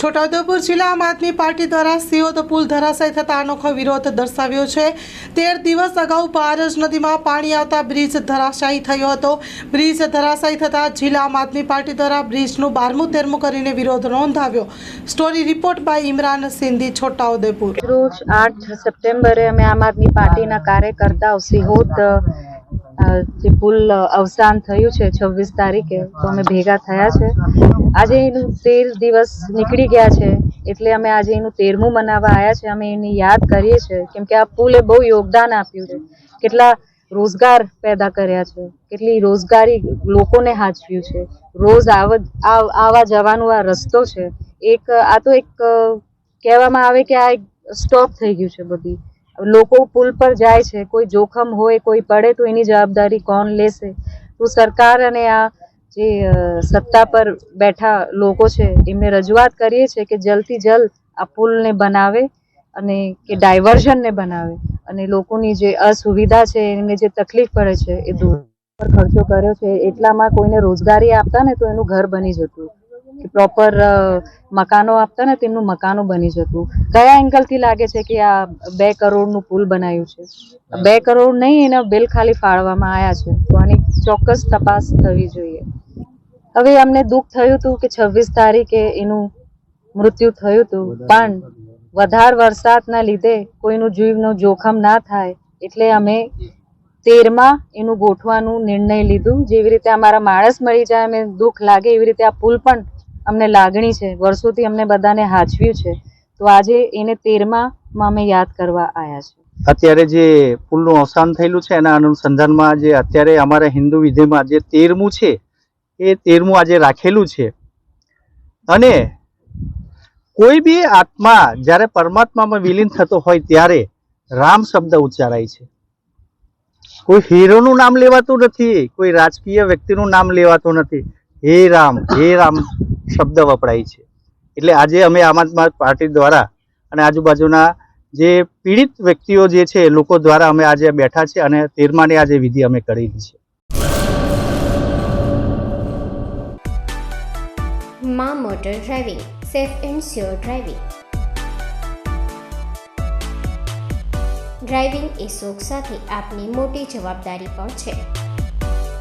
છોટાઉદેપુર જિલ્લા આમ આદમી પાર્ટી દ્વારા સિયોદ પુલ ધરાશાય થતા અનોખો વિરોધ દર્શાવ્યો છે. તેર દિવસ અગાઉ પારજ નદીમાં પાણી આવતા બ્રિજ ધરાશાયી થયો હતો. બ્રિજ ધરાશાયી થતાં જિલ્લા આમ આદમી પાર્ટી દ્વારા બ્રિજનું બારમું તેરમું કરીને વિરોધ નોંધાવ્યો. Story report by Imran Sindhi, Chhotaudepur. રોજ આઠ સપ્ટેમ્બરે અમે આમ આદમી પાર્ટીના કાર્યકર્તાઓ સિહોદ જે પુલ અવસાન થયું છે છવ્વીસ તારીખે, તો અમે ભેગા થયા છે. આજે એનું તેર દિવસ નીકળી ગયા છે, એટલે અમે આજે એનું તેરમું મનાવવા આવ્યા છે. અમે એની યાદ કરીએ છીએ, કેમ કે આ પુલે બહુ યોગદાન આપ્યું છે. કેટલા રોજગાર પેદા કર્યા છે, કેટલી રોજગારી લોકોને હાચવ્યું છે. રોજ આવા જવાનું આ રસ્તો છે. એક, આ તો એક કહેવામાં આવે કે આ એક સ્ટોપ થઈ ગયું છે બધી. લોકો પુલ પર જાય છે, કોઈ જોખમ હોય, કોઈ પડે તો એની જવાબદારી કોણ લેશે? તો સરકાર અને આ જે સત્તા પર બેઠા લોકો છે, એમને રજૂઆત કરીએ છીએ કે જલ્દથી જલ્દ આ પુલને બનાવે અને કે ડાયવર્ઝનને બનાવે અને લોકોની જે અસુવિધા છે, એમને જે તકલીફ પડે છે, એ દૂર. પર ખર્ચો કર્યો છે, એટલામાં કોઈને રોજગારી આપતા ને તો એનું ઘર બની જતું. પ્રોપર મકાનો આપતા ને તેમનું મકાનો બની જતું. કયા એંગલથી લાગે છે કે આ બે કરોડનું પુલ બનાવ્યું છે? બે કરોડ નહીં એના બિલ ખાલી ફાળવામાં આવ્યા છે. તો આની ચોક્કસ તપાસ થવી જોઈએ. હવે અમને દુઃખ થયું હતું કે છવ્વીસ તારીખે એનું મૃત્યુ થયું હતું પણ વધારે વરસાદના લીધે કોઈનું જીવનું જોખમ ના થાય. એટલે અમે તેરમાં એનું ગોઠવાનું નિર્ણય લીધું. જેવી રીતે અમારા માણસ મળી જાય અમે દુઃખ લાગે એવી રીતે આ પુલ પણ અમને લાગણી છે, વર્ષોથી અમને બધાને હાચવ્યું છે, તો આજે એને તેરમાં અમે યાદ કરવા આવ્યા છે અત્યારે જે પુલનું અવસાન થયેલું છે, એના અનુસંધાનમાં જે અત્યારે અમારા હિન્દુ વિધિમાં જે તેરમું છે, એ તેરમું આજે રાખેલું છે. અને કોઈ બી આત્મા જ્યારે પરમાત્મામાં વિલીન થતો હોય ત્યારે રામ શબ્દ ઉચ્ચારાય છે. કોઈ હીરોનું નામ લેવાતું નથી, કોઈ રાજકીય વ્યક્તિનું નામ લેવાતું નથી હે રામ હે રામ શબ્દ વપરાય છે. એટલે આજે અમે આમ આદમી પાર્ટી દ્વારા અને આજુબાજુના જે પીડિત વ્યક્તિઓ જે છે લોકો દ્વારા અમે આજે બેઠા છે અને તેરમાની આજે વિધિ અમે કરેલી છે. મા motor driving, safe and sure driving. Driving એ શોખ સાથે આપની મોટી જવાબદારી પણ છે.